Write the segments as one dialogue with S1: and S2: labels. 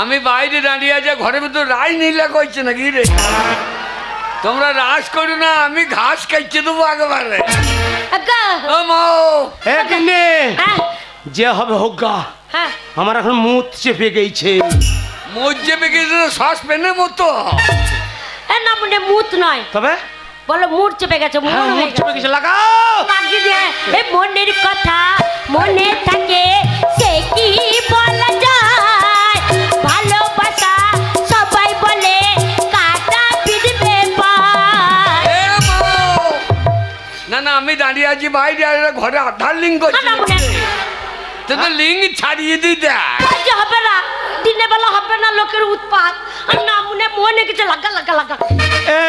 S1: আমি বাইরে দাঁড়িয়ে আছে ঘরের ভিতর রাজ নীলা করছে নাকি রে? তোমরা রাস করো না আমি ঘাস খাইছে দেবো একেবারে।
S2: হ্যাঁ।
S3: যে হবে হোক গা
S2: হ্যাঁ।
S3: আমার এখন মুখ চেপে গেছে
S1: মজ্জে পেকেছে শ্বাস পেনের মতো।
S2: এ না মনে মুত নয়।
S3: তবে?
S2: বলো মুড চেপে গেছে
S3: হ্যাঁ মুখ চেপে
S2: গেছে।
S3: গেছে লাগাও।
S2: লাগিয়ে দিয়ে মনের কথা মনে থাকে সে কি
S1: দাঁড়িয়ে আছি বাইরে আর এরা ঘরে আধার লিঙ্ক করছে।
S2: না
S1: তো তো লিঙ্ক ছাড়িয়ে
S2: কাজে হবে না? দিনের বেলা হবে না লোকের উৎপাত। আর না মনে মনে কিছু লাগা লাগা লাগা।
S3: এ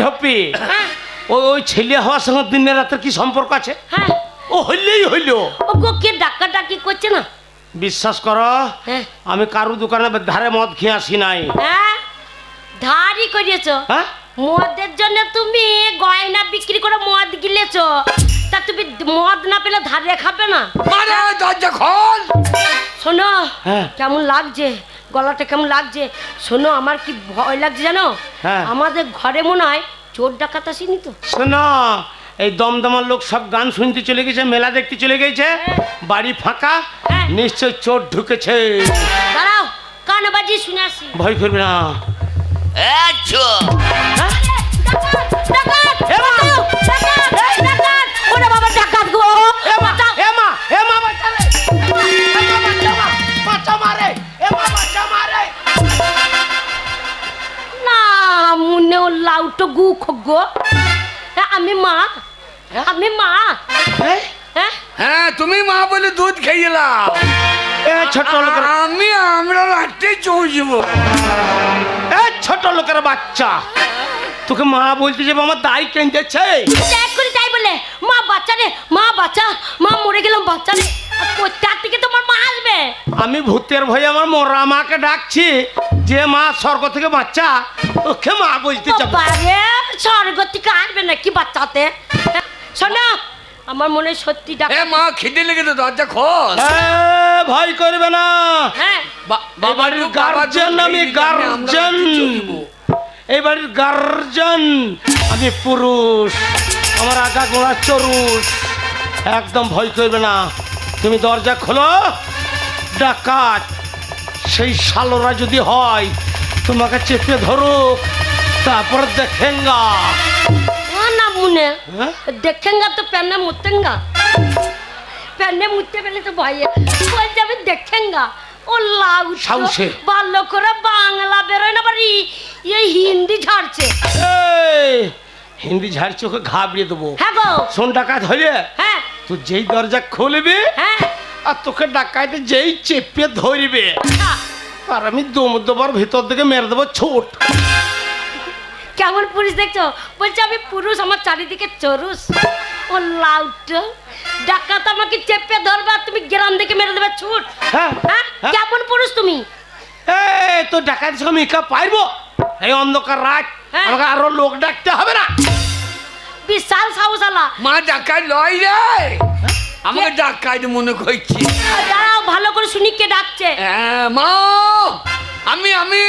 S3: ঢপি।
S2: হ্যাঁ।
S3: ওই ওই ছেলে হওয়ার সঙ্গে দিনের রাতের কি সম্পর্ক আছে?
S2: হ্যাঁ।
S3: ও হইলেই হইল।
S2: ও গো কে ডাক্কা ডাকি করছে না?
S3: বিশ্বাস করো
S2: হ্যাঁ।
S3: আমি কারু দোকানে ধারে মদ খেয়ে আসি নাই।
S2: হ্যাঁ। ধারি করিয়েছো।
S3: হ্যাঁ?
S2: মদের জন্য তুমি গয়না বিক্রি করে মদ গিলেছ। তা তুমি মদ না পেলে ধারে খাবে না।
S1: মানে দরজা খোল।
S2: শোনো
S3: হ্যাঁ।
S2: কেমন লাগছে? গলাটা কেমন লাগছে? শোনো আমার কি ভয় লাগছে জানো?
S3: হ্যাঁ।
S2: আমাদের ঘরে মনে হয় চোর ডাকাত আসেনি তো।
S3: শোনো এই দমদমার লোক সব গান শুনতে চলে গেছে মেলা দেখতে চলে গেছে। বাড়ি ফাঁকা
S2: হ্যাঁ।
S3: নিশ্চয় চোর ঢুকেছে।
S2: দাঁড়াও কান বাজি শুনে আসি।
S3: ভয় করবে না।
S2: লাউটো গু খোগো হ্যাঁ, আমি মা। আমি মা। হ্যাঁ?
S1: হ্যাঁ? তুমি মা বলে দুধ খেয়েলাম
S3: এ ছোট
S1: আমি আমরা রাত্রে চৌঁছবো
S3: এ ছোট লোকের বাচ্চা। তোকে মা বলতে যাব আমার দায় কেঁদেছে।
S2: করে তাই বলে। মা বাচ্চা রে মা বাচ্চা মা মরে গেলাম বাচ্চা রে আর কোথার থেকে তোমার মা আসবে।
S3: আমি ভূতের ভয়ে আমার মরা মাকে ডাকছি যে মা স্বর্গ থেকে বাচ্চা ওকে মা বলতে যাব।
S2: স্বর্গ থেকে আসবে নাকি বাচ্চাতে? হ্যাঁ, শোনো আমার মনে সত্যি
S1: এ
S2: ডাকা
S1: মা খিদে লেগেছে দরজা খোল।
S3: এ, ভয় করবে না।
S2: হ্যাঁ।
S1: বা-
S3: বাড়ির
S1: দুধ,
S3: গার্জেন আমি গার্জেন এই বাড়ির গার্জেন আমি পুরুষ আমার আগা গোড়া চরুষ। একদম ভয় করবে না। তুমি দরজা খোলো। ডাকাত সেই শালরা যদি হয় তোমাকে চেপে ধরুক তারপর দেখেঙ্গা।
S2: না মনে
S3: হ্যাঁ?
S2: দেখেঙ্গা তো প্যানে মুতেঙ্গা প্যানে মুততে পেলে তো ভয়। বলছে আমি দেখেঙ্গা। ও লাউ
S3: সাহসে।
S2: ভালো করে বাংলা বেরোয় না বাড়ি। এই হিন্দি ঝাড়ছে।
S3: হিন্দি ঝাড়ছি ওকে ঘাবড়িয়ে দেবো।
S2: হ্যাঁ গো।
S3: শোন ডাকাত হইলে
S2: হ্যাঁ।
S3: তুই যেই দরজা খুলবি
S2: হ্যাঁ।
S3: আর তোকে ডাকাইতে যেই চেপে ধরবে আর আমি দম দেবার ভিতর দিকে মেরে দেবো ছোট।
S2: কেমন পুরুষ দেখছ? বলছে আমি পুরুষ আমার চারিদিকে চরুষ। ও লাউটো ডাকাত আমাকে চেপে ধরবে আর তুমি গ্রাম থেকে মেরে দেবে ছুট।
S3: হ্যাঁ
S2: হ্যাঁ?
S3: হ্যাঁ।
S2: কেমন পুরুষ তুমি?
S3: এই তো ডাকাতের সঙ্গে মিকা পাইবো? এই অন্ধকার রাত
S2: হ্যাঁ।
S3: আমাকে আরও লোক ডাকতে হবে না।
S2: বিশাল সাহসালা।
S1: মা ডাকাই লয় রে। আমাকে ডাকাই মনে করছি।
S2: দাঁড়াও ভালো করে শুনি কে ডাকছে।
S1: হ্যাঁ মা। আমি আমি।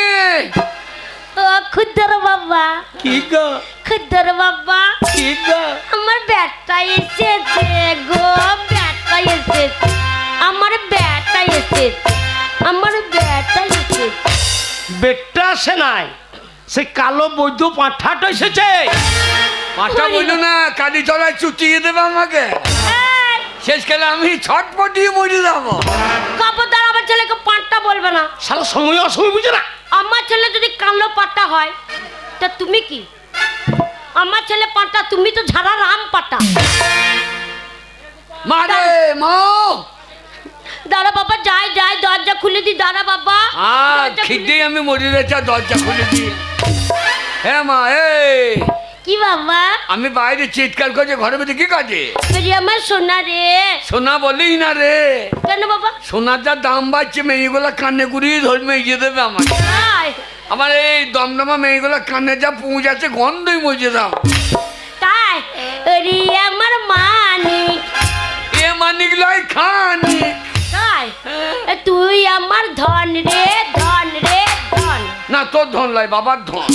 S2: ও খুদ্দর বাবা।
S3: কি গো?
S2: খুদ্দর বাবা।
S3: কি গো?
S2: আমার ব্যাটটা এসেছে গো ব্যাটটা এসেছে। আমার ব্যাটটা এসেছে। আমার ব্যাটটা এসেছে।
S3: বেটটা আসে নাই। সে কালো বৈদ্য পাঁঠাটা এসেছে।
S1: মাথা বলল না কালি তলায় চুটিয়ে দেবে আমাকে।
S2: এই,
S1: শেষকালে আমি ছটপটিয়ে মরে যাব।
S2: খবরদার আমার ছেলেকে পাঁটটা বলবে না।
S3: সারা সময় অসময় বুঝে না।
S2: আমার ছেলে যদি কালো পাটা হয় তা তুমি কি? আমার ছেলে পাটা তুমি তো ঝাড়া রাম পাটা
S1: মারে মা!
S2: দাঁড়া বাবা যাই যাই দরজা খুলে দি দাদা বাবা।
S1: আ আমি মরে যাচ্ছি দরজা খুলে দি। হ্যাঁ মা এই।
S2: কি বাবা?
S1: আমি বাইরে চিৎকার করছে ঘরের মধ্যে কি কাজে?
S2: বলি আমার সোনা রে।
S1: সোনা বলেই না রে।
S2: কেন বাবা?
S1: সোনার যা দাম বাড়ছে মেয়েগুলো কানে কুড়িয়ে ধরবে ইয়ে দেবে আমাকে আমার এই দমদমা মেয়েগুলো কানে যা পুঁজ আছে গন্ধই মজে দাও।
S2: তাই? রে আমার মানিক।
S1: এ মানিক লয় খানি
S2: তাই? তুই আমার ধন রে
S1: তোর ধন লয় বাবার ধন।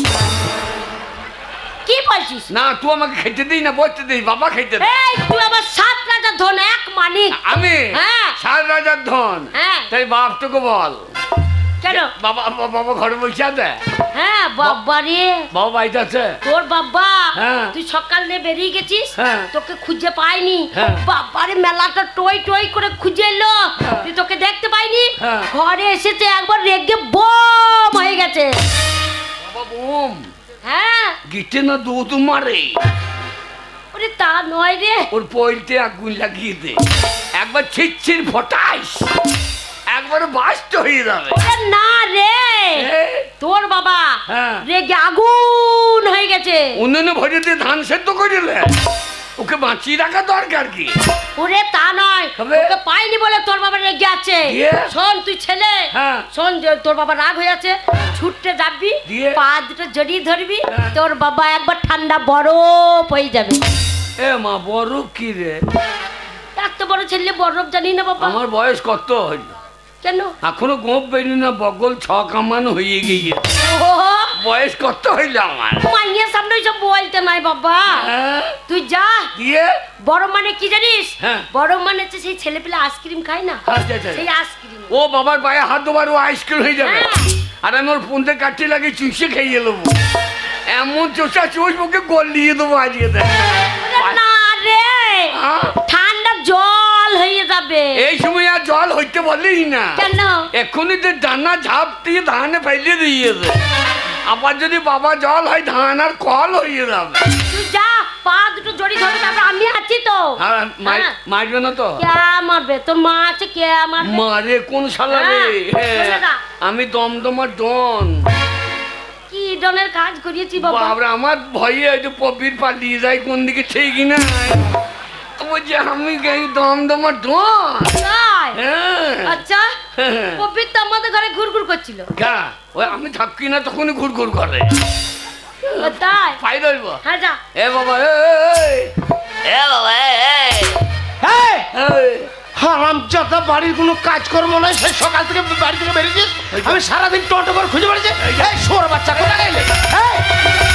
S2: কি বলছিস?
S1: না তুই আমাকে খেতে দিই না বসতে দিই বাবা খেতে দে।
S2: এই তুই আমার সাত রাজার ধন এক মানিক।
S1: আমি?
S2: হ্যাঁ।
S1: সাত রাজার ধন?
S2: হ্যাঁ।
S1: তাই বাপটুকু বল।
S2: কেন?
S1: বাবা বাবা- বাবা ঘরে বসে আছে?
S2: হ্যাঁ বাবা রে
S1: বাবা বাড়িতে আছে?
S2: তোর বাবা
S1: হ্যাঁ।
S2: তুই সকালে বেরিয়ে গেছিস?
S1: হ্যাঁ।
S2: তোকে খুঁজে পাইনি।
S1: হ্যাঁ।
S2: বাবারে মেলাটা টই টই করে খুঁজে এলো। তুই তোকে দেখতে পাইনি। ঘরে এসেছে একবার রেগে বম হয়ে গেছে।
S1: বাবা বোম।
S2: হ্যাঁ।
S1: গিটে না দুধ মারে?
S2: ওরে তা নয় রে।
S1: ওর পয়েন্টে আগুন লাগিয়ে দে। একবার ছিচ্ছির ফটাইস একবার বাস্ট হয়ে যাবে।
S2: না রে। তোর বাবা
S1: হ্যাঁ।
S2: রেগে আগুন হয়ে গেছে।
S1: উনুনে ভরে দিয়ে ধান সেদ্ধ করে ওকে বাঁচিয়ে রাখা দরকার কি?
S2: ওরে তা নয়? তোকে পাইনি বলে তোর বাবা রেগে আছে। শোন তুই ছেলে।
S1: হ্যাঁ।
S2: শোন তোর বাবা রাগ হয়ে আছে ছুটতে যাবি পা দুটো জড়িয়ে ধরবি
S1: হ্যাঁ।
S2: তোর বাবা একবার ঠান্ডা বরফ হয়ে যাবে।
S1: এ মা বরফ কি রে?
S2: এত বড় ছেলে বরফ জানি না বাবা?
S1: আমার বয়স কত হইল
S2: কেন?
S1: এখনও গোপ বেরি না বগল ছ কামান হয়ে গিয়ে বয়স কত হইল আমার?
S2: মাইয়ের সামনে সব বলতে নাই বাবা।
S1: হ্যাঁ?
S2: তুই যা।
S1: দিয়ে
S2: বড় মানে কি জানিস?
S1: হ্যাঁ।
S2: বড় মানে হচ্ছে সেই ছেলে পেলে আইসক্রিম খায় না?
S1: আচ্ছা।
S2: সেই আইসক্রিম।
S1: ও বাবার পায়ে হাত দেবার ও আইসক্রিম হয়ে যাবে।
S2: হ্যাঁ।
S1: আর আমি ওর ফোনতে কাটতে লাগে চুষে খেয়ে এলো এমন চোষা চুষ মুখে গলিয়ে দেবো আজকে
S2: না রে।
S1: হ্যাঁ?
S2: ঠান্ডা জল হয়ে যাবে।
S1: এই সময় আর জল হইতে বলেই না।
S2: কেন?
S1: এক্ষুনি যে ডানা ঝাপ দিয়ে ধানে ফেলিয়ে দিয়েছে আবার যদি বাবা জল হয় ধান আর কল হয়ে যাবে।
S2: তুই যা পা দুটো জড়ি ধরে তারপর আমি আছি তো।
S1: মার-
S2: হ্যাঁ।
S1: মারবে না তো?
S2: কে মারবে? তোর মা আছে কে মারবে?
S1: মারে কোন শালা রে?
S2: হ্যাঁ।
S1: আমি দমদমার ডন।
S2: কি ডনের কাজ করিয়েছি বাবা।
S1: বাবরা আমার ভয়ে যে পপির পালিয়ে যায় কোন দিকে ঠিক না বলছে আমি গাই দমদমার
S2: তাই?
S1: হ্যাঁ।
S2: আচ্ছা
S1: হ্যাঁ।
S2: কবির তো আমাদের ঘরে ঘুরঘুর করছিল।
S1: গা ওই আমি থাকি না তখনই ঘুর ঘুর করে
S2: তাই?
S1: পাই
S2: হ্যাঁ যা।
S1: এ বাবা এ বাবা
S3: হারাম যাতা বাড়ির কোনো কাজকর্ম নাই সেই সকাল থেকে বাড়ি থেকে বেরিয়েছিস। আমি সারাদিন টোটো করে খুঁজে বেড়েছি। এই সোর বাচ্চা কোথায় গেলে? এই!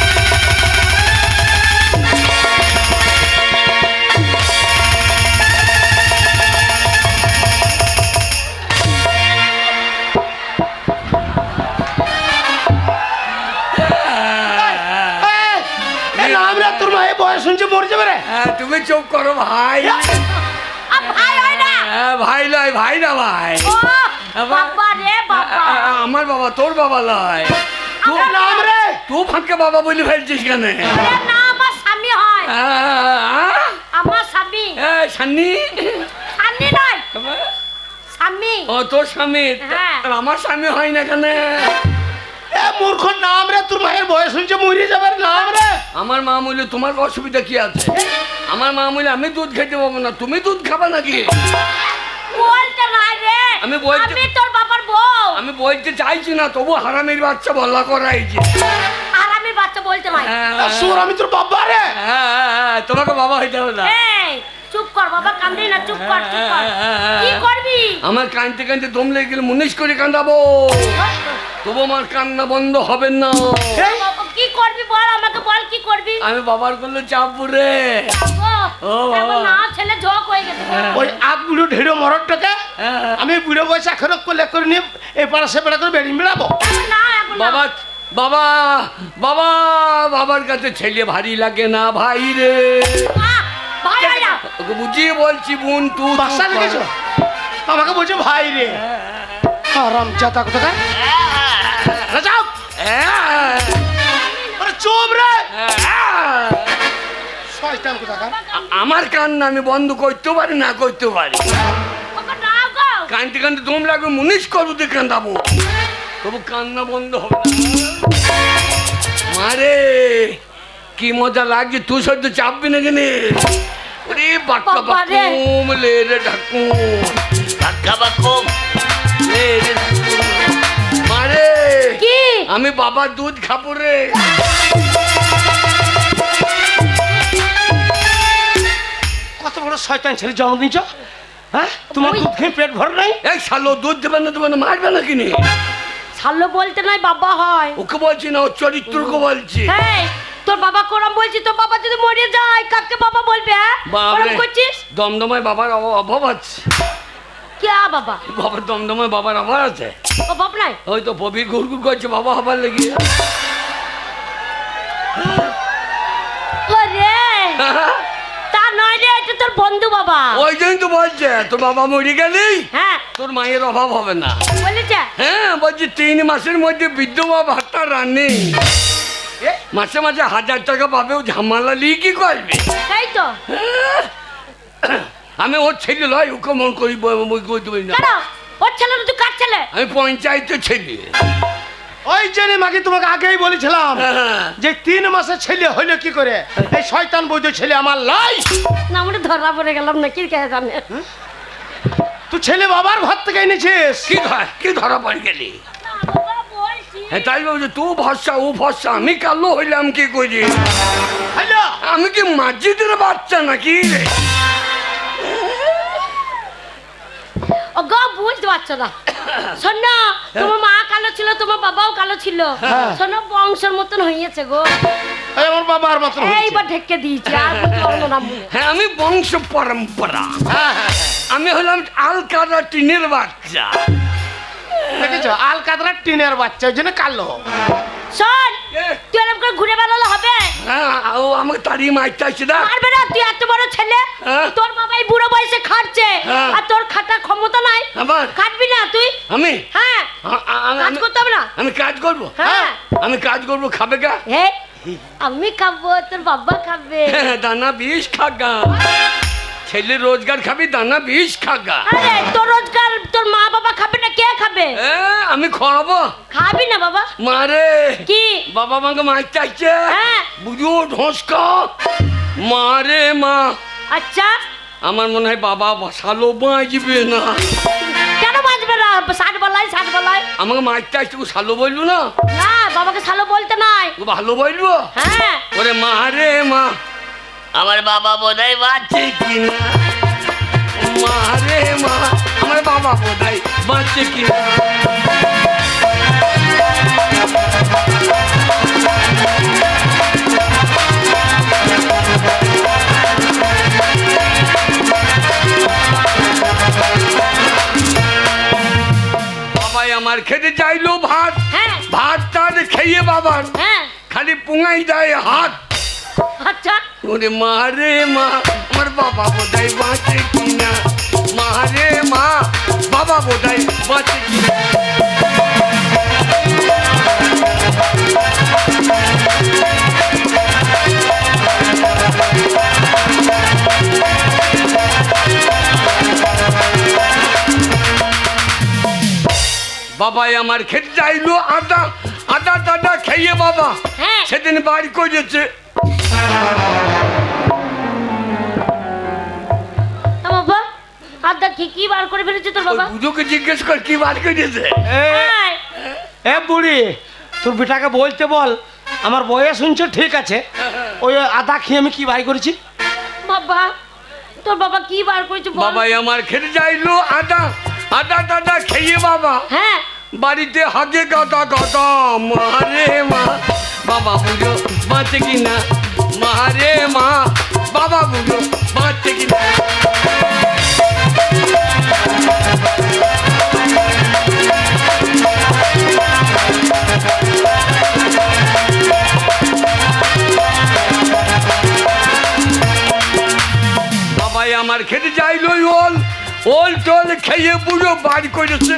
S1: তুমি চুপ করো ভাই।
S2: ভাই হয় না।
S1: হ্যাঁ, ভাই লয় ভাই না ভাই।
S2: বাবা রে বাবা।
S1: আমার বাবা তোর বাবা লয়
S3: তোর নাম রে।
S1: তুই ফাঁকে বাবা বলে ফেলছিস কেন?
S2: আরে না আমার স্বামী হয়। আমার স্বামী।
S1: এ, সান্নি।
S2: স্বামী নয়। স্বামী।
S1: ও তোর স্বামী।
S2: হ্যাঁ।
S1: আমার স্বামী হয় না কেন?
S3: এ মূর্খ নাম রে তোর মায়ের বয়স শুনছে মরে যাবে নাম রে।
S1: আমার মা বললে তোমার অসুবিধা কি আছে? আমার মা বললে আমি দুধ খেতে পাবো না তুমি দুধ খাবা নাকি? আমি বলতে-
S2: আমি তোর বাবার বউ।
S1: আমি বলতে চাইছি না তবু হারামির বাচ্চা বল্লা করাইছে।
S2: আমি বাচ্চা বলতে নাই।
S1: হ্যাঁ,
S3: আমি তোর বাবা রে।
S1: হ্যাঁ, হ্যাঁ, তোমাকে বাবা হইতে হবে না।
S2: চুপ কর বাবা কান্দি না চুপ কর চুপ কর।
S1: হ্যাঁ,
S2: কি করবি?
S1: আমার কানতে কানতে দম লেগে গেলে মুনিশ করে কান্দাবো। তবু আমার কান্না বন্ধ হবে না।
S2: কি করবি বল আমাকে বল কি করবি?
S1: আমি বাবার করলে চাপবো রে।
S2: যাব।
S1: ও বাবা।
S2: না ছেলে ঝোঁক হয়ে গেছে
S3: ওই আগ বুড়ো ঢেড়ো মরদটাকে
S1: হ্যাঁ।
S3: আমি বুড়ো বয়সে এখনও কোলে করে নিয়ে এই পাড়া সে পাড়া করে বেরিয়ে বেড়াবো
S2: না
S1: বাবা বাবা বাবা বাবার কাছে ছেলে ভারী লাগে না ভাই রে।
S2: হয়
S1: ওকে বুঝিয়ে বলছি বোন তু
S3: বাসা লেগেছো আমাকে বলছে ভাই রে। আরাম চাতা কোথাকার? যাও আরে চুপ রে! শয়তান কোথাকার?
S1: আমার কান্না আমি বন্ধ করতে পারি না করতে পারি।
S2: ওকে নাও গো।
S1: কানতে কানতে দম লাগবে মুনিশ করব দিয়ে কান্দাবো তবু কান্না বন্ধ হবে না। মারে! কি মজা লাগছে? তুই সদ্য চাপবি না কেনে? ওরে বাক্কা
S2: বাবা রে।
S1: বাকুম লে রে ঢাকুম। বাক্কা বাকুম লে রে মারে
S2: কি?
S1: আমি বাবার দুধ খাব রে।
S3: কত বড় শয়তান ছেলে জন্ম দিয়েছ? হ্যাঁ? তোমার দুধ খেয়ে পেট ভর নাই?
S1: এক সালো দুধ দেবে না দেবে না মারবে না কিনে?
S2: ভালো বলতে নয় বাবা হয়।
S1: ওকে বলছি না ওর চরিত্রকে বলছি।
S2: এই তোর বাবা কোরম বলছি তোর বাবা যদি মরে যায় কাকে বাবা বলবে হ্যাঁ? করছিস?
S1: দমদমায় বাবার অভাব- অভাব আছে।
S2: কে বাবা?
S1: বাবার দমদমায় বাবার অভাব আছে।
S2: বাপ নাই?
S1: ওই তো ববির ঘুরঘুর করছে বাবা হবার লেগে।
S2: ওরে! তা নয় রে এটা তোর বন্ধু বাবা।
S1: ওই জন্যই তো বলছে তোর বাবা মরে গেলেই
S2: হ্যাঁ।
S1: তোর মায়ের অভাব হবে না।
S2: বলেছে?
S1: হ্যাঁ বলছি তিন মাসের মধ্যে বিধবা ভাতটা রান্নি মাসে মাসে হাজার টাকা পাবে ও ঝামেলা নিয়ে কি করবে?
S2: তাই তো।
S1: আমি ওর ছেলে লয় ওকে মন করি ব- মই কই দেবই না।
S2: কেন? ওর ছেলে তুই কার ছেলে?
S1: আমি পঞ্চায়েতের ছেলে।
S3: ওই জন্য মাকে তোমাকে আগেই বলেছিলাম
S1: হ্যাঁ।
S3: যে তিন মাসের ছেলে হইল কি করে? এই শয়তান বৈদ্য ছেলে আমার লাই।
S2: না আমরা ধরা পড়ে গেলাম না কি কে জানে?
S3: তুই ছেলে বাবার ঘর থেকে এনেছিস?
S1: কি ধর কি ধরা পড়ে গেলি? হ্যাঁ তাই বলছে তুই ভরসা ও ভরসা আমি কালো হইলাম কি করি আমি কি মসজিদের বাচ্চা নাকি
S2: গো বুঝতে পারছ না। শোন তোমার মা কালো ছিল তোমার বাবাও কালো ছিল।
S3: হ্যাঁ।
S2: শোনো বংশের মতন হইয়াছে গো।
S3: আমার বাবার মতন
S2: এইবার ঢেকে দিয়েছি আর বুঝতে না
S1: হ্যাঁ আমি বংশ পরম্পরা।
S3: হ্যাঁ হ্যাঁ
S1: আমি হলাম আলকাদা টিনের বাচ্চা।
S3: দেখেছ? আল কাতরা টিনের বাচ্চা ওই জন্য কালো।
S2: শোন তুই এরকম করে ঘুরে বেড়ালে হবে?
S1: হ্যাঁ ও আমাকে তাড়িয়ে মারতে আসছে না
S2: পারবে না তুই এত বড় ছেলে
S1: হ্যাঁ।
S2: তোর বাবা এই বুড়ো বয়সে খাটছে
S1: হ্যাঁ।
S2: আর তোর খাটার ক্ষমতা নাই।
S1: আবার?
S2: খাটবি না তুই।
S1: আমি?
S2: হ্যাঁ। কাজ
S1: আমি-
S2: করতে হবে না।
S1: আমি কাজ করব?
S2: হ্যাঁ।
S1: আমি কাজ করব খাবে গা
S2: হে আমি খাব তোর বাবা খাবে।
S1: দানা বিষ খাগা ছেলে রোজগার খাবি দানা বিষ খাগা
S2: আরে তোর রোজগার তোর মা বাবা খাবে না কে খাবে?
S1: এ, আমি খাওয়াবো
S2: খাবি না বাবা।
S1: মারে
S2: কি?
S1: বাবা আমাকে মারতে আসছে
S2: হ্যাঁ।
S1: বুঝো ঢসকা মারে মা
S2: আচ্ছা।
S1: আমার মনে হয় বাবা বসালো বাঁচবে না।
S2: কেন বাজবে না? ষাট বলাই ষাট বলাই
S1: আমাকে মারতে আসছে ও সালো বলব না?
S2: না বাবাকে সালো বলতে নাই।
S1: ও ভালো বলব
S2: হ্যাঁ।
S1: ওরে মা রে মা। আমার বাবা বোধহয় বাঁচে কিনা? মা রে মা আমার বাবা বোধহয় বাঁচে কিনা? বাবাই আমার খেতে চাইলো ভাত।
S2: হ্যাঁ।
S1: ভাত তার খেয়ে বাবার।
S2: হ্যাঁ।
S1: খালি পুঙাই দেয় হাত।
S2: আচ্ছা।
S1: ওরে মা রে মা আমার বাবা বোধহয় বাঁচে কিনা? মা রে মা বাবা বোধহয় বাঁচে কিনা? বাবাই আমার খেতে চাইলো আটা আটা টাটা খেয়ে বাবা।
S2: হ্যাঁ।
S1: সেদিন বাড়ি করেছে।
S2: বাবা আদা কি কি বার করে ফেলেছে তোর বাবা?
S1: বুঝোকে জিজ্ঞেস কর কি করেছে?
S3: এ,
S2: হ্যাঁ
S3: এ বুড়ি তোর বেটাকে বলতে বল আমার বয়স শুনছো ঠিক আছে? ওই আদা খেয়ে আমি কি বাই করেছি?
S2: বাবা তোর বাবা কি বার করেছে
S1: বাবাই আমার খেতে চাইলো আদা আদা দাদা খেয়ে বাবা।
S2: হ্যাঁ।
S1: বাড়িতে হাগে গাদা গাদা মারে মা। বাবা বুঝো বাঁচে কিনা? মারে মা বাবা বুঝো বাঁচে কিনা বাবাই আমার খেতে চাইলো ওল ওল টোল খেয়ে পুরো বাড়ি করেছে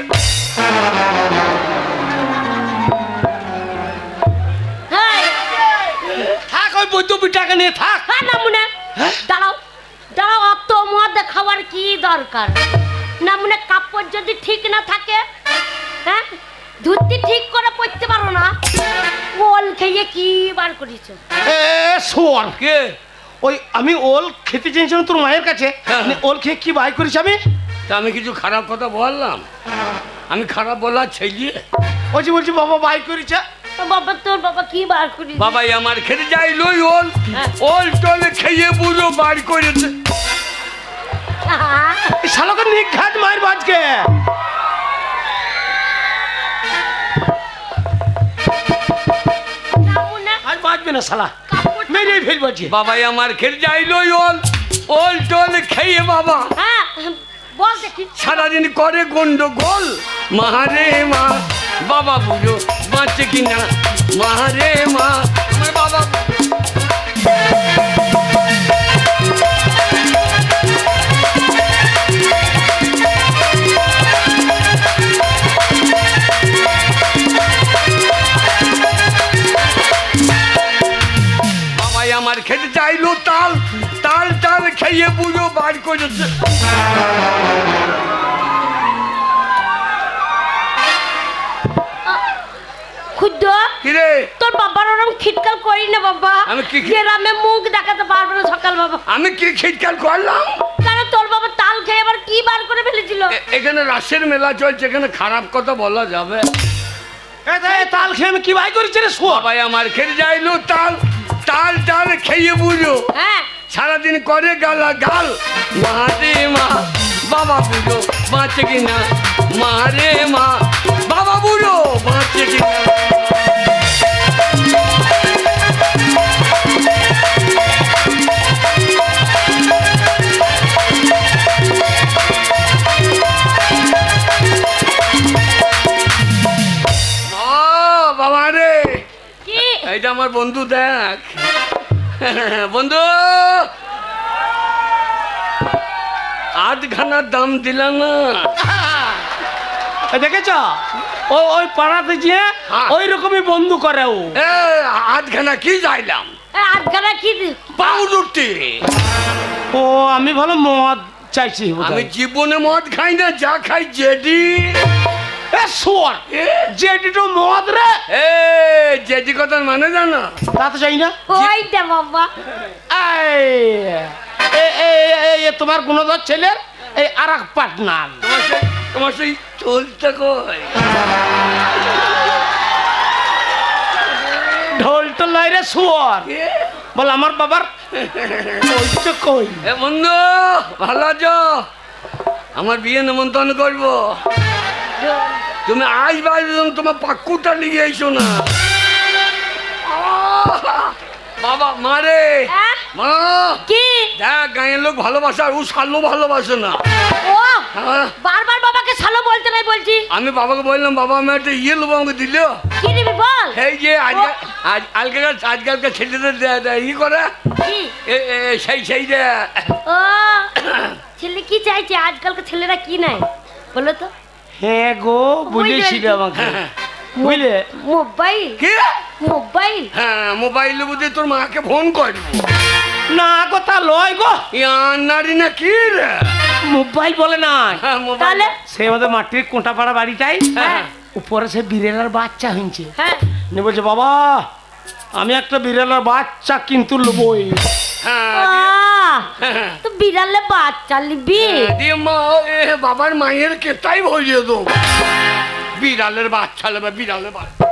S3: থাক ওই বৈদ্য নিয়ে থাক।
S2: হ্যাঁ না মনে দাঁড়াও। দাঁড়াও অত মদ খাওয়ার কি দরকার? না মনে কাপড় যদি ঠিক না থাকে হ্যাঁ? ধুতি ঠিক করে পড়তে পারো না ওল খেয়ে কি বার করেছ?
S3: এ
S1: কে?
S3: ওই আমি ওল খেতে চেয়েছিলাম তোর মায়ের কাছে।
S1: হ্যাঁ।
S3: ওল খেয়ে কি বাই করেছি আমি?
S1: তা আমি কিছু খারাপ কথা বললাম। আমি খারাপ বলার ছেলে।
S3: ওই যে বলছি বাবা বাই করেছে।
S2: বাবা তোর বাবা কি করে হ্যাঁ।
S1: বাবাই আমার খেতে যাই লই
S2: ওল।
S1: ওল টলে খেয়ে
S3: বাজকে আর না
S1: বাবাই আমার ওল। খেয়ে বাবা।
S2: হ্যাঁ,
S1: সারাদিন করে গন্ডগোল। মাহারে মা বাবা বুঝো কিনা? মারে মা। আমার বাবা। আমার খেতে চাইলো তাল। তাল তাল খেয়ে বুঝো বার করেছে। কিরে?
S2: তোর বাবার ওরম খিটকাল করি না বাবা।
S1: আমি কি
S2: গ্রামে মুখ দেখাতে পারবে না সকাল বাবা।
S1: আমি কি খিটকাল করলাম?
S2: কেন তোর বাবা তাল খেয়ে আবার কি বার করে ফেলেছিল?
S1: এখানে রাসের মেলা চলছে এখানে খারাপ কথা বলা যাবে।
S3: তাল খেয়ে আমি কি ভাই করেছি রে শোয়া?
S1: বাবাই আমার খেতে যাইলো তাল তাল তাল খেয়ে বুঝো।
S2: হ্যাঁ।
S1: সারাদিন করে গালা গাল। মারে মা বাবা বুঝো বাঁচে কিনা? মারে মা বাবা বুঝো বাঁচে কিনা? আমার বন্ধু দেখ। বন্ধু! আধখানার দাম দিলাম না।
S3: দেখেছ? ও ওই পাড়াতে গিয়ে
S1: হ্যাঁ।
S3: ওই রকমই বন্ধু করে ও।
S1: এ আধখানা কি যাইলাম
S2: এ, আধখানা কি দি-
S1: পাউরুটি
S3: ও আমি ভালো মদ চাইছি
S1: আমি জীবনে মদ খাই না যা খাই জেডি।
S3: এ মদ রে।
S1: এ জেডি কথার মানে জানো?
S3: তা তো চাই না
S2: ওইটা বাবা।
S3: এ, এ, এ, এ, তোমার গুণধর ছেলের এই আর এক পার্টনার
S1: তোমার সেই তোমার সেই চলতে কই?
S3: ঢোলটা লাই রে শুয়ার।
S1: এ,
S3: বল আমার বাবার কই?
S1: এ বন্ধু ভালো আছো? আমার বিয়ে নেমন্তন্ন করব। তুমি আজ বাইরে তোমার পাক্কুটা নিয়ে এসো না! বাবা মারে
S2: হ্যাঁ?
S1: মা!
S2: কি?
S1: দেখ গাঁয়ের লোক ভালোবাসে আর ও সালো ভালোবাসে না।
S2: ও
S1: হ্যাঁ,
S2: বারবার বাবাকে সালো বলতে নাই বলছি।
S1: আমি বাবাকে বললাম বাবা আমি একটা ইয়ে লোক আমাকে দিল।
S2: কি দিবি বল?
S1: এই যে আজকাল আজ আজকালকার আজকালকার ছেলেদের ই করে। সেই সেই যে
S2: ও ছেলে কি চাইছে? আজকালকার ছেলেরা কি নাই? বলো তো।
S3: হ্যাঁ গো বলেছিল আমাকে। বুঝলে?
S2: মোবাইল?
S1: কি?
S2: মোবাইল?
S1: হ্যাঁ মোবাইলে বুঝে তোর মাকে ফোন করব
S3: না কথা লয় গো।
S1: নারী না কি রে?
S3: মোবাইল বলে না
S1: হ্যাঁ মোবাইল।
S2: তাহলে?
S3: সে আমাদের মাটির কোঁটাপাড়া বাড়িটাই।
S2: হ্যাঁ।
S3: উপরে সে বিড়ালার বাচ্চা হয়েছে
S2: হ্যাঁ।
S3: নিয়ে বলছে বাবা আমি একটা বিড়ালার বাচ্চা কিন্তু লবই।
S1: হ্যাঁ হ্যাঁ,
S2: তো বিড়ালে বাচ্চা নিবি?
S1: দিয়ে মা এ বাবার মায়ের কেতাই ভরিয়ে দেবো। বিড়ালের বাচ্চা নেবে বিড়ালের বাচ্চা।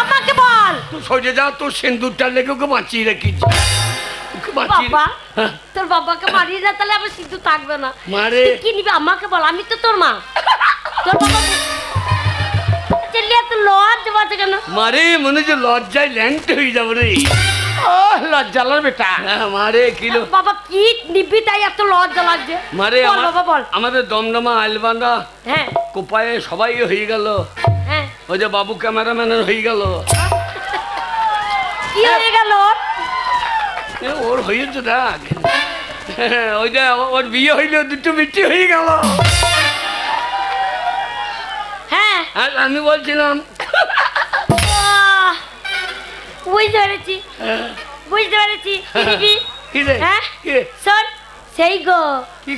S2: আমাকে বল।
S1: তুই সরে যা তোর সিন্দুরটা লেগে ওকে বাঁচিয়ে রেখেছি।
S2: বাবা
S1: হ্যাঁ,
S2: তোর বাবাকে মারিয়ে না তাহলে আমার সিদ্ধু থাকবে না।
S1: মারে।
S2: কি নিবি? আমাকে বল আমি তো তোর মা। তোর বাবা চেলিয়া তো লজ বাজে কেন?
S1: মারে মনে হচ্ছে লজ্জায় ল্যাংট হয়ে যাব রে।
S3: ও বেটা।
S1: হ্যাঁ মারে কিলো
S2: বাবা কি নিবি তাই এত লজ্জা লাগছে?
S1: মারে
S2: বাবা বল।
S1: আমাদের দমদমা আইলবান্ধা
S2: হ্যাঁ।
S1: কোপায়ে সবাই হয়ে গেল।
S2: হ্যাঁ।
S1: ওই যে বাবু ক্যামেরাম্যানের হয়ে গেল।
S2: কি হয়ে গেল ওর?
S1: হয়েছে দেখ। হ্যাঁ, ওই যে ওর বিয়ে হইল দুটো বিটি হয়ে গেল। আর আমি বলছিলাম।
S2: বুঝতে পেরেছি। বুঝতে পেরেছি কি
S1: রে?
S2: হ্যাঁ? শোন সেই গো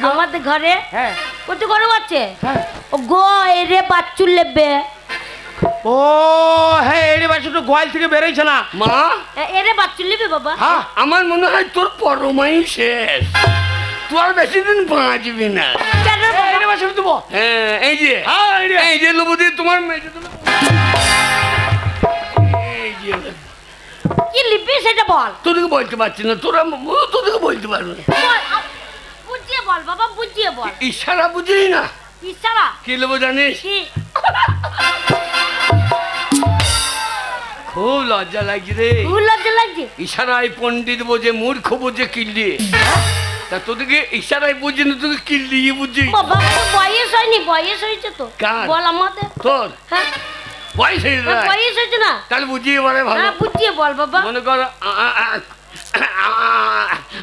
S1: গো?
S2: আমাদের ঘরে
S3: হ্যাঁ।
S2: কত গরু আছে।
S3: হ্যাঁ।
S2: ও গো এরে বাচ্চু লেবে
S3: ও হ্যাঁ এই বাচ্চাটা গোয়াল থেকে বেরোইছে না।
S1: মা?
S2: এরে বাচ্চু লেবে বাবা।
S3: হ্যাঁ।
S1: আমার মনে হয় তোর পরমাই শেষ। তুই আর বেশি দিন বাঁচবি না।
S3: বাচ্চাটা
S1: হ্যাঁ এই যে।
S3: হ্যাঁ এই
S1: যে। লোবদি তোমার মেয়ে এই যে
S2: কি লিপি সেটা বল।
S1: তোদেরকে বলতে পারছি না তোরা তোদেরকে বলতে পারবে।
S2: বল বুঝিয়ে বল বাবা বুঝিয়ে বল।
S1: ইশারা না।
S2: ইশারা?
S1: কি লোবো জানিস? খুব লজ্জা লাগছে রে।
S2: খুব লজ্জা লাগছে?
S1: ইশারায় পণ্ডিত বোঝে মূর্খ বোঝে কিল্লি। তা তোদেরকে ইশারায় বুঝি না তোকে কিল্লি বুঝি?
S2: বাবা বয়স হয়নি বয়স হয়েছে তো। বল আমাদের।
S1: তোর?
S2: হ্যাঁ।
S1: বয়স হয়ে
S2: হ্যাঁ, বয়স হয়েছে না।
S1: তাহলে বুঝিয়ে বলে ভালো।
S2: হ্যাঁ বুঝিয়ে বল বাবা।
S1: মনে কর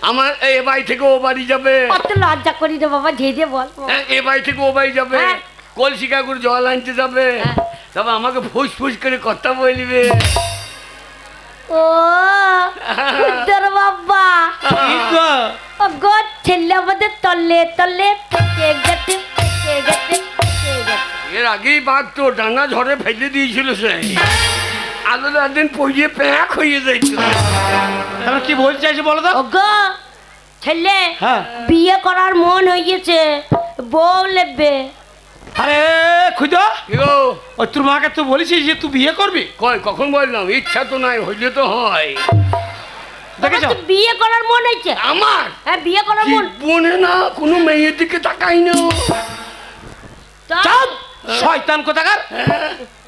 S1: আমার এ বাড়ি থেকে ও বাড়ি যাবে।
S2: কত লজ্জা করি রে বাবা ধীরে বল।
S1: এ বাড়ি থেকে ও বাড়ি যাবে। কলসি কাকুর জল আনতে যাবে।
S2: হ্যাঁ।
S1: তবে আমাকে ফুস ফুস করে কথা বলবে।
S2: ও তোর বাবা
S3: কি গো?
S2: ও গো ছেলে আমাদের তলে তলে গেছে গেছে গেছে
S1: এর আগেই বাঘ তো ঝড়ে ফেলে দিয়েছিল সে আলো একদিন পড়িয়ে প্যাক হয়ে যাইত
S3: তাহলে কি বলতে চাইছে বলো তো
S2: গো ছেলে
S3: হ্যাঁ
S2: বিয়ে করার মন হয়েছে বউ লেবে
S3: আরে খুঁজো ওই তোর মাকে তুই বলেছিস যে তুই বিয়ে করবি।
S1: কয় কখন বললাম? ইচ্ছা তো নাই হইলে তো হয়।
S3: দেখেছ?
S2: বিয়ে করার মন হয়েছে
S1: আমার?
S2: হ্যাঁ বিয়ে করার মন।
S1: জীবনে না কোনো মেয়ের দিকে তাকাই না।
S2: তা-
S3: চাপ শয়তান কোথাকার?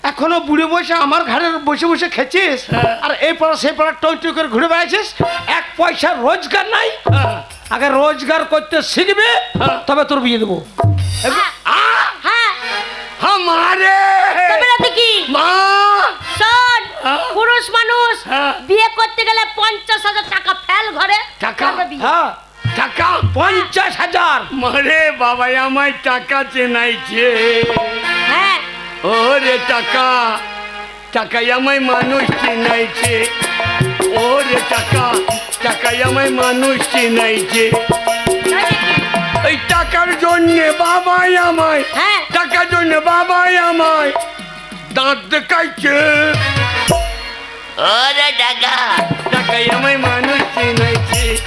S3: এখনও বুড়ে বসে আমার ঘরের বসে বসে খেছিস আর এই পাড়া সেই পাড়া টই টই করে ঘুরে বেড়াইছিস? এক পয়সা রোজগার নাই। আগে রোজগার করতে শিখবে তবে তোর বিয়ে দেবো।
S2: হ্যাঁ! হ্যাঁ
S1: আমারে
S2: না দেখি
S1: মা
S2: শোন
S1: হ্যাঁ।
S2: পুরুষ মানুষ
S1: হ্যাঁ।
S2: বিয়ে করতে গেলে পঞ্চাশ হাজার টাকা ফেল ঘরে।
S1: টাকা?
S3: হ্যাঁ।
S1: টাকা?
S3: পঞ্চাশ হাজার।
S1: মারে বাবাই আমায় টাকা চেনাইছে।
S2: হ্যাঁ।
S1: ওরে টাকা টাকাই আমায় মানুষ চিনাইছে। ওরে টাকা টাকাই আমায় মানুষ চিনাইছে? এই টাকার জন্যে বাবাই আমায়।
S2: হ্যাঁ।
S1: টাকার জন্য বাবাই আমায়। দাঁত দেখাইছে। ওরে টাকা। টাকাই আমায় মানুষ চিনাইছে।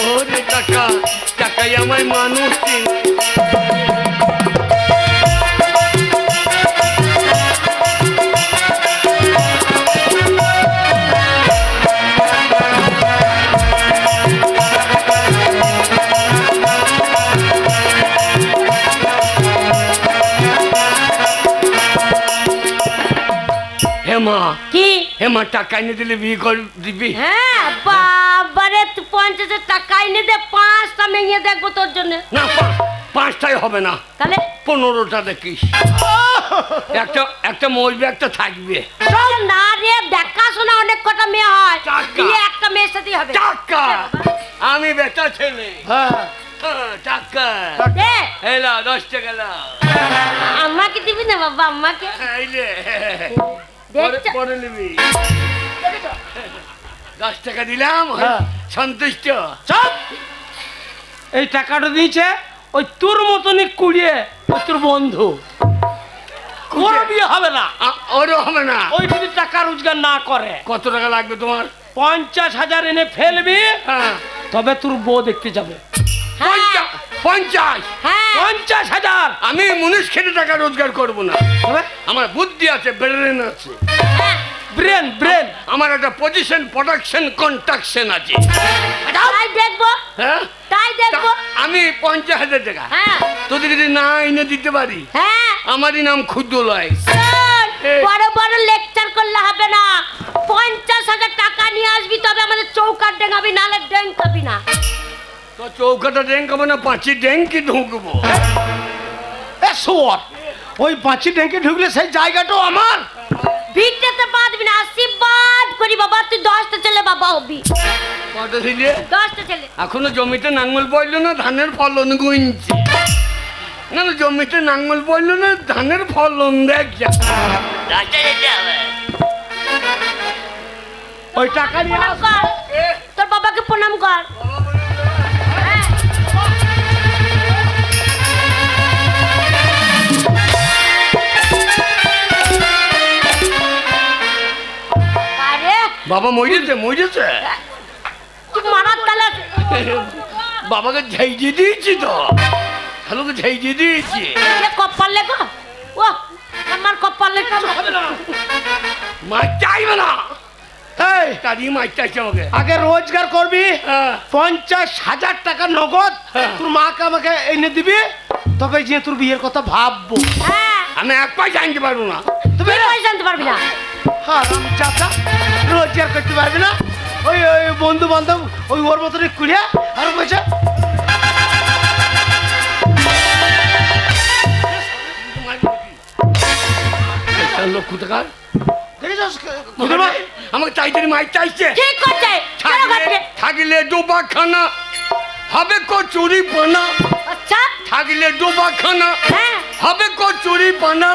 S1: ওরে টাকা টাকাই আমায় মানুষ চিনাইছে। হেমা।
S2: কি?
S1: হেমা টাকা এনে দিলে বিয়ে কর দিবি।
S2: হ্যাঁ বাবারে তুই পঞ্চাশ হাজার টাকা এনে দে পাঁচটা মেয়ে দেখব তোর জন্য।
S1: না পাঁচটাই হবে না।
S2: তাহলে?
S1: পনেরোটা দেখিস। একটা একটা মরবে একটা থাকবে।
S2: না রে দেখাশোনা অনেক কটা মেয়ে হয়। বিয়ে একটা মেয়ের সাথেই হবে।
S1: টাকা। আমি বেটা ছেলে।
S3: হ্যাঁ।
S1: হ্যাঁ, টাকা। এলা দশ টাকা
S2: আমাকে দিবি না বাবা আমাকে?
S1: পরে নিবি। দশ টাকা দিলাম
S3: হ্যাঁ।
S1: সন্তুষ্ট।
S3: চপ! এই টাকাটা দিয়েছে ওই তোর মতনই কুড়িয়ে ওই তোর বন্ধু। ওর বিয়ে হবে না।
S1: ওরও হবে না।
S3: ওই যদি টাকা রোজগার না করে।
S1: কত টাকা লাগবে তোমার?
S3: পঞ্চাশ হাজার এনে ফেলবি
S1: হ্যাঁ।
S3: তবে তোর বউ দেখতে যাবে।
S1: পঞ্চাশ পঞ্চাশ।
S2: হ্যাঁ।
S3: পঞ্চাশ হাজার।
S1: আমি মুনিশ খেটে টাকা রোজগার করব না। আমার বুদ্ধি আছে ব্রেন আছে।
S2: হ্যাঁ।
S3: ব্রেন ব্রেন
S1: আমার একটা পজিশন প্রোডাকশন কন্ট্রাকশন আছে।
S2: তাই দেখব।
S1: হ্যাঁ?
S2: তাই দেখব।
S1: আমি পঞ্চাশ হাজার টাকা।
S2: হ্যাঁ।
S1: তোদের যদি না এনে দিতে পারি
S2: হ্যাঁ।
S1: আমারই নাম ক্ষুদ্র লয়
S2: শোন, বড় বড় লেকচার করলে হবে না। পঞ্চাশ হাজার টাকা নিয়ে আসবি তবে আমাদের চৌকাট ডেঙ্গাবি নাহলে ডেঙ্গাবি না।
S1: তো চৌকাটা ড্যাঙ্ক হবে না পাঁচি ড্যাঙ্কি ঢুকবো
S3: শোর ওই পাঁচি ট্যাঙ্কে ঢুকলে সেই জায়গাটাও আমার
S2: ভিড়তে পারবি না আশীর্বাদ করি বাবা তুই দশটা ছেলে বাবা হবি
S1: কত দিলে
S2: দশটা ছেলে
S1: এখনও জমিতে নাঙ্গল পড়ল না ধানের ফলন গুনছে না না জমিতে নাঙ্গল পড়ল না ধানের ফলন দেখ যা
S3: ওই টাকা নিয়ে
S2: তোর বাবাকে প্রণাম কর
S1: বাবা মরেছে মরেছে?
S2: মারার তালা
S1: বাবাকে ঝাইজে দিয়েছি তো। হ্যালোকে ঝাইজে দিয়েছি।
S2: কপাল লেগো ও আমার কপাল লেখা।
S1: মা চাইবে না।
S3: আগে রোজগার করবি
S1: হ্যাঁ।
S3: পঞ্চাশ হাজার টাকা নগদ
S1: হ্যাঁ।
S3: তোর মাকে আমাকে এনে দিবি তবে যে তোর বিয়ের কথা ভাববো।
S2: হ্যাঁ।
S1: আমি এক পয়সা আনতে পারব না।
S3: তুমি
S2: পয়সা পারবি না।
S3: হারাম চাচা রোজগার করতে পারবি না। ওই ওই বন্ধু বান্ধব ওই ওর মতনই কুড়িয়া আর বলছে
S1: লোক কোথাকার আমাকে চাইতে মাই চাইছে।
S2: ঠিক করছে।
S1: থাকলে ডোবা খানা হবে কচুরি পানা।
S2: আচ্ছা।
S1: থাকলে ডোবা খানা
S2: হ্যাঁ।
S1: হবে কচুরি পানা।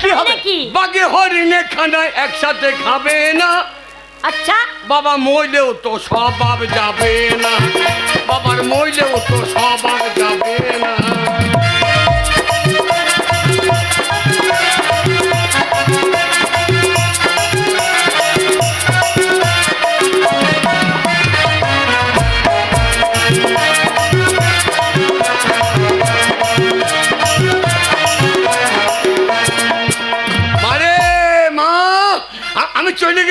S3: কি হবে?
S2: এটা
S1: বাগে হরিণে খানায় একসাথে খাবে না।
S2: আচ্ছা।
S1: বাবা মইলেও তো স্বভাব যাবে না। বাবার মইলেও তো স্বভাব যাবে না।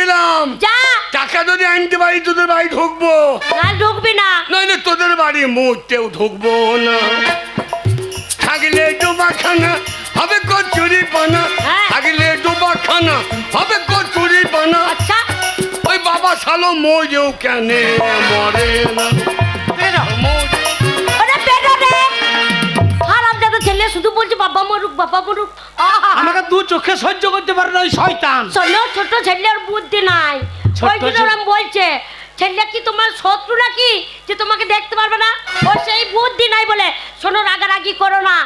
S2: যা।
S1: টাকা যদি আনতে পারি তোদের বাড়ি ঢুকবো।
S2: না ঢুকবি না।
S1: নইলে তোদের বাড়ি মুহূর্তেও ঢুকবো না। থাকলে ডোবা খানা হবে কচুরি পানা
S2: হ্যাঁ।
S1: থাকলে ডোবা খানা হবে কচুরি পানা
S2: আচ্ছা।
S1: ওই বাবা শালো মরেও কেন মরে না? মরে-
S2: দাদা ছেলে শুধু বলছে বাবা মরুক বাবা মরুক। আহা।
S3: আমাকে দু চোখে সহ্য করতে পারে না ওই শয়তান।
S2: শোনো ছোট ছেলের বুদ্ধি নাই।
S3: ছোট্ট
S2: ওই জন্য
S3: ছেলে-
S2: ওরম বলছে ছেলে কি তোমার শত্রু নাকি যে তোমাকে দেখতে পারবে না? ও সেই বুদ্ধি নাই বলে শোনো রাগারাগি করো না।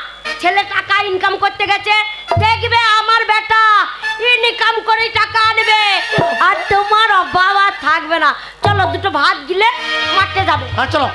S2: ছেলে টাকা ইনকাম করতে গেছে দেখবে আমার বেটা ইনকাম করে টাকা আনবে। আর তোমার অভাব আর থাকবে না। চলো দুটো ভাত গিলে মাঠে যাবে।
S3: হ্যাঁ চলো।